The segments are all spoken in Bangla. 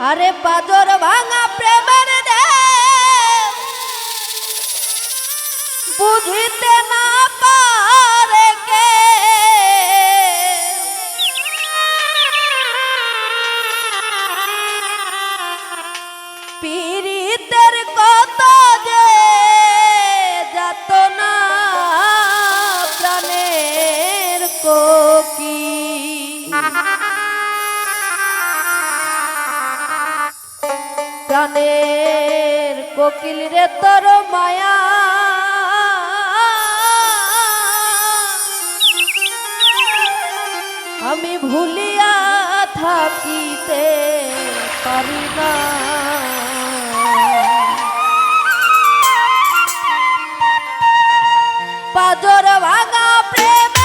আরে পাজর ভাঙা প্রেমের দে। বুঝিতে না পারে কে। পীড়িতের প্রাণের কোকিল রে তোর মায়া। আমি ভুলিয়া থাকিতে পারি না। পাজর ভাঙা প্রেমের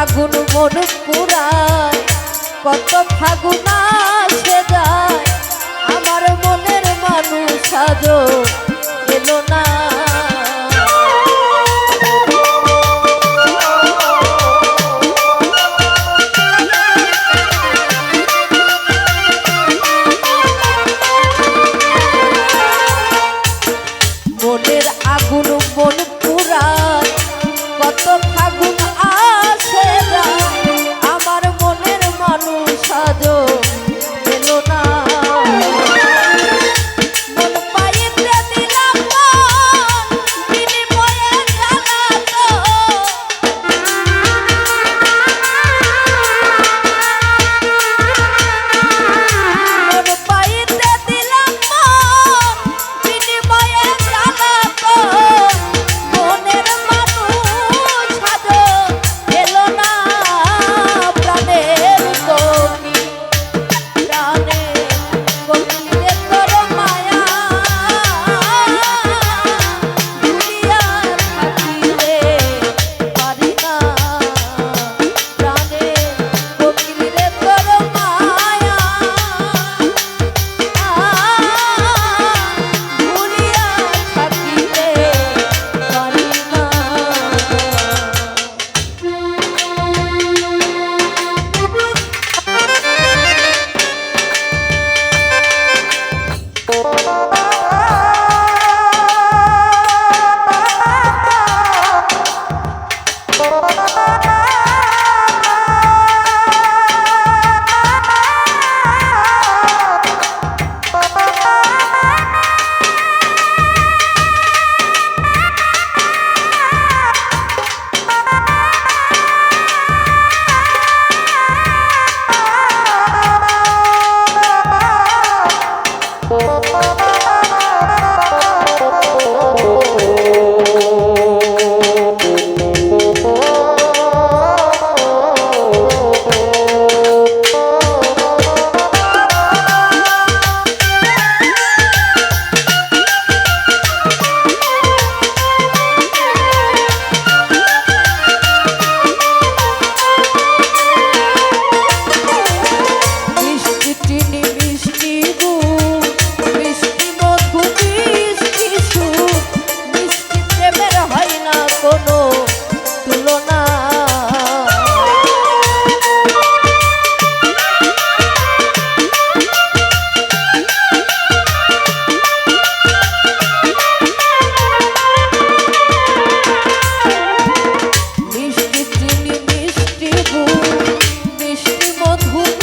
আগুন মন পুরায় কত ফাগুন আসে যায়। আমার মনের মানুষ সাজো এলো না প্রভু